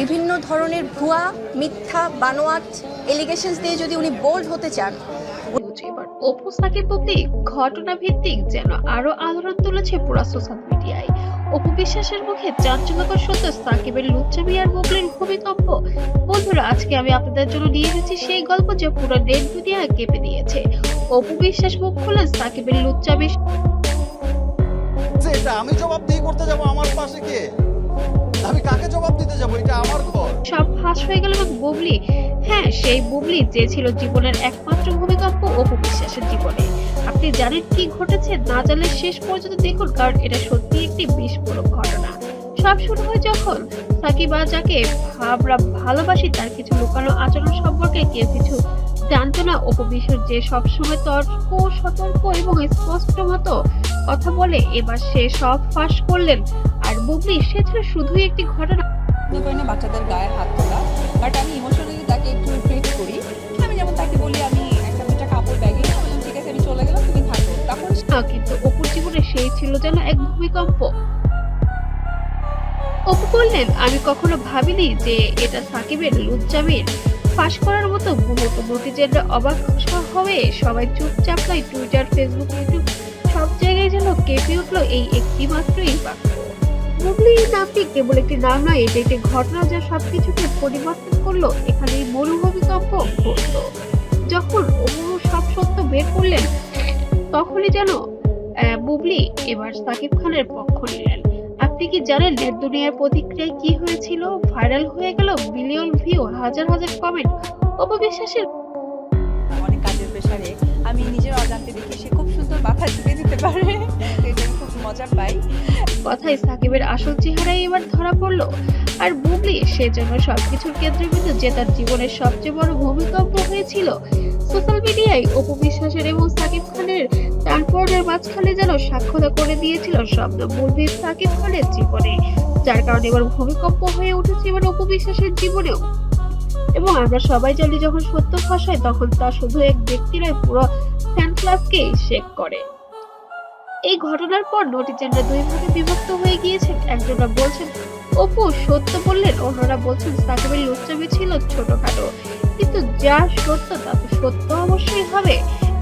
বিভিন্ন ধরনের ভুয়া মিথ্যা বানোয়াট এলিগেশনস দিয়ে যদি উনি বোল্ড হতে চান এবার। অপু সাকিব প্রতি ঘটনা ভিত্তিক যেন আরও আলোড়ন তুলেছে পুরা সোশ্যাল মিডিয়ায় অপু বিশ্বাসের মুখে চাঞ্চল্যকর সত্য সাকিবের লুচ্চামি আর মুগলির ভূমিকম্প। বন্ধুরা আজকে আমি আপনাদের জন্য নিয়ে এসেছি সেই গল্প যা পুরো নেট দুনিয়া কেঁপে দিয়েছে। অপু বিশ্বাস মুখ খুলে সাকিবের এটা আমি জবাব দিয়ে করতে যাব আমার পাশে কে? আমি কাকে জবাব দিতে যাব? এটা আমার ঘর। সব ফাঁস হয়ে গেল বুবলি? হ্যাঁ সেই বুবলি যে ছিল জীবনের একমাত্র ভূমিকম্প অপু বিশ্বাসের জীবনে। আপনি জানেন কি ঘটেছে? না জানলে শেষ পর্যন্ত দেখুন, কারণ এটা সত্যি একটি বিস্ফোরক ঘটনা। সব শুরু হয় যখন সাকিবা যাকে আমরা ভালোবাসি তার কিছু লুকানো আচরণ সম্পর্কে কেউ কিছু জানতো না অপু বিশ্বাস যে সবসময় তর্ক সতর্ক এবং স্পষ্ট মতো কথা বলে এবার সে সব ফাঁস করলেন। আর বুবলি সে ছিল শুধুই একটি ঘটনা বাচ্চাদের গায়ে হাত তোলা বাট আমি ইমোশনালি তাকে একটু ট্রিট করি। আমি যেমন তাকে বলি আমি একটা দুটা কাপড় ব্যাগে ঠিক আছে আমি চলে গেলাম তুমি থাকো। তখন কিন্তু অপুর জীবনে সেই ছিল যেন এক ভূমিকম্প। অপু বললেন আমি কখনো ভাবিনি যে এটা সাকিবের লুচ্চামির। ফাঁস করার মতো মুহূর্ত নটিজেনরা অবাক হয়ে সবাই চুপচাপ নয় টুইটার ফেসবুক ইউটিউব সব জায়গায় যেন কেঁপে উঠল এই একটি মাত্রই বাক্য। মুগলি নামটি কেবল একটি নাম নয়, এটা একটি ঘটনা যা সবকিছুকে পরিবর্তন করল। এখানে এই মরু ভূমিকম্প ঘটলো। যখন অপু সব সত্য বের করলেন, তখনই যেন বুবলি এবার সাকিব খানের পক্ষ নিলেন। আপনি কি জানেন নেট দুনিয়ার প্রতিক্রিয়ায় কি হয়েছিল? ভাইরাল হয়ে গেল বিলিয়ন ভিউ হাজার হাজার কমেন্ট অপবিশ্বাসের অনেক কাজের প্রেশারে আমি নিজের অজান্তে দেখি সে খুব সুন্দর মাথা ঝুঁকে দিতে পারে। এটা খুব মজা পাই। কথায় সাকিবের আসল চেহারাই এবার ধরা পড়ল। আর বুবলি সেজন্য সবকিছুর কেন্দ্রবিন্দু যে তার জীবনের সবচেয়ে বড় ভূমিকম্প হয়েছিল সোশ্যাল মিডিয়ায় অপু বিশ্বাসের এবং সাকিব খানের টানপড়ের মাঝখানে যেন সাক্ষতা করে দিয়েছিল শব্দ। বুলবি সাকিব খানের জীবনে, যার কারণে এবার ভূমিকম্প হয়ে উঠেছে এবার অপু বিশ্বাসের জীবনেও। এবং আমরা সবাই জানি যখন সত্য হয় তখন তা শুধু এক ব্যক্তি নয়, পুরো ফ্যান ক্লাবকেই শেক করে। এই ঘটনার পর নটিজেনরা দুই ভাগে বিভক্ত হয়ে গিয়েছেন। একজনরা বলছেন, অপু সত্য বললেন, অন্যরা বলছেন সাকিবের লুচ্চামি ছিল ছোটখাটো। কিন্তু যা সত্য তা তো সত্য অবশ্যই হবে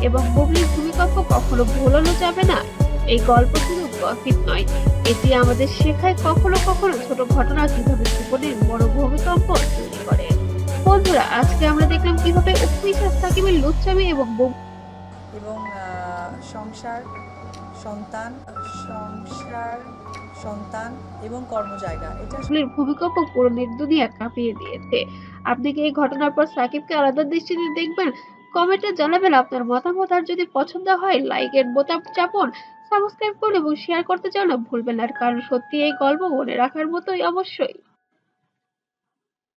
এবং বুবলির ভূমিকম্প কখনো ভোলানো যাবে না। এই গল্প শুধু গসিপ নয়, এটি আমাদের শেখায় কখনো কখনো ছোট ঘটনা কীভাবে জীবনের বড় ভূমিকম্প তৈরি করে। বন্ধুরা, আজকে আমরা দেখলাম কীভাবে বিশ্বাস সাকিবের লুচ্চামি এবং এবং সংসার, সন্তান সংসার, সন্তান এবং কর্মজায়গা। এটা আসলে ভূমিকম্প পুরো দুনিয়া কাঁপিয়ে দিয়েছে। আপনি কি এই ঘটনার পর সাকিবকে আলাদা দৃষ্টিতে দেখবেন? কমেন্টে জানাবেন আপনার মতামত। আর যদি পছন্দ হয় লাইকের বোতাম চাপুন সাবস্ক্রাইব করুন এবং শেয়ার করতে না ভুলবেন আর কারণ সত্যি এই গল্প মনে রাখার মতোই অবশ্যই।